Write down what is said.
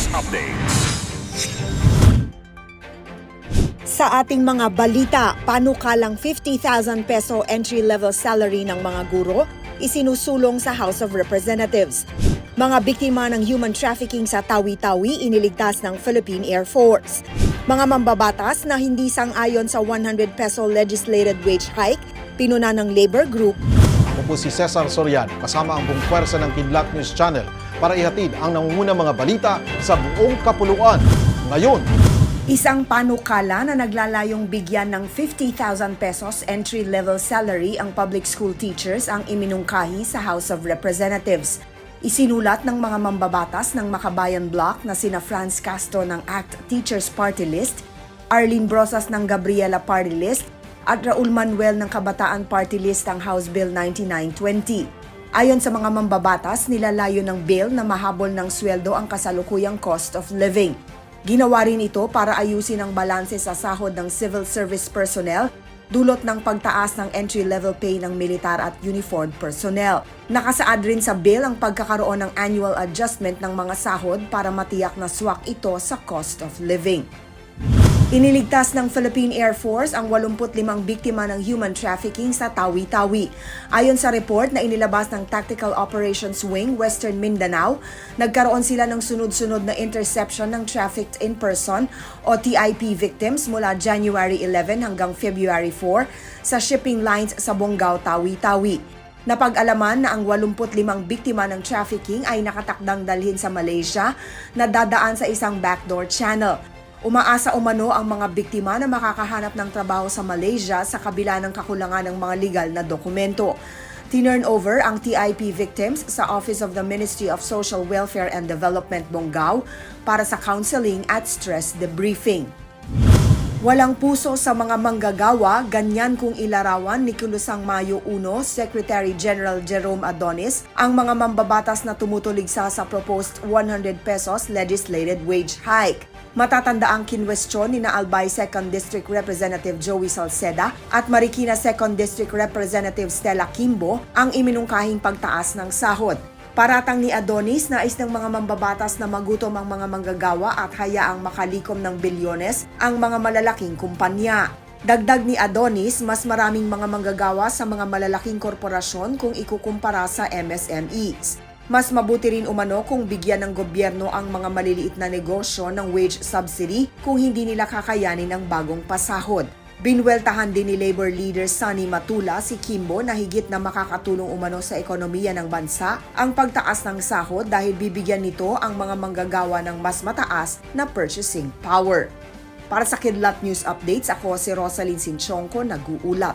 News Updates. Sa ating mga balita, panukalang 50,000 peso entry-level salary ng mga guro isinusulong sa House of Representatives. Mga biktima ng human trafficking sa Tawi-Tawi iniligtas ng Philippine Air Force. Mga mambabatas na hindi sang-ayon sa 100 peso legislated wage hike, pinuna ng labor group Ako po si Cesar Soriano kasama ang buong pwersa ng Kidlat News Channel para ihatid ang nangungunang mga balita sa buong kapuluan. Ngayon, Isang panukala na naglalayong bigyan ng 50,000 pesos entry-level salary ang public school teachers ang iminungkahi sa House of Representatives. Isinulat ng mga mambabatas ng Makabayan Block na sina Franz Castro ng ACT Teachers Party List, Arlene Brosas ng Gabriela Party List, at Raul Manuel ng Kabataan Party List ang House Bill 9920. Ayon sa mga mambabatas, nilalayo ng bill na mahabol ng sweldo ang kasalukuyang cost of living. Ginawa rin ito para ayusin ang balanse sa sahod ng civil service personnel dulot ng pagtaas ng entry-level pay ng militar at uniformed personnel. Nakasaad rin sa bill ang pagkakaroon ng annual adjustment ng mga sahod para matiyak na swak ito sa cost of living. Iniligtas ng Philippine Air Force ang 85 biktima ng human trafficking sa Tawi-Tawi. Ayon sa report na inilabas ng Tactical Operations Wing Western Mindanao, nagkaroon sila ng sunod-sunod na interception ng trafficked in person o TIP victims mula January 11 hanggang February 4 sa shipping lines sa Bonggao, Tawi-Tawi. Napag-alaman na ang 85 biktima ng trafficking ay nakatakdang dalhin sa Malaysia na dadaan sa isang backdoor channel. Umaasa umano ang mga biktima na makakahanap ng trabaho sa Malaysia sa kabila ng kakulangan ng mga legal na dokumento. Tinurn over ang TIP victims sa Office of the Ministry of Social Welfare and Development Bonggao para sa counseling at stress debriefing. Walang puso sa mga manggagawa, ganyan kung ilarawan ni Kulusang Mayo 1, Secretary General Jerome Adonis, ang mga mambabatas na tumutuligsa sa proposed 100 pesos legislated wage hike. Matatanda ang kinwestiyon ni na Albay 2nd District Representative Joey Salceda at Marikina 2nd District Representative Stella Kimbo ang iminungkahing pagtaas ng sahod. Paratang ni Adonis, nais ng mga mambabatas na magutom ang mga manggagawa at hayaang makalikom ng bilyones ang mga malalaking kumpanya. Dagdag ni Adonis, mas maraming mga manggagawa sa mga malalaking korporasyon kung ikukumpara sa MSMEs. Mas mabuti rin umano kung bigyan ng gobyerno ang mga maliliit na negosyo ng wage subsidy kung hindi nila kakayanin ang bagong pasahod. Binweltahan din ni labor leader Sunny Matula si Kimbo na higit na makakatulong umano sa ekonomiya ng bansa ang pagtaas ng sahod dahil bibigyan nito ang mga manggagawa ng mas mataas na purchasing power. Para sa Kidlat News Updates, ako si Rosalyn Sinchonko, nag-uulat.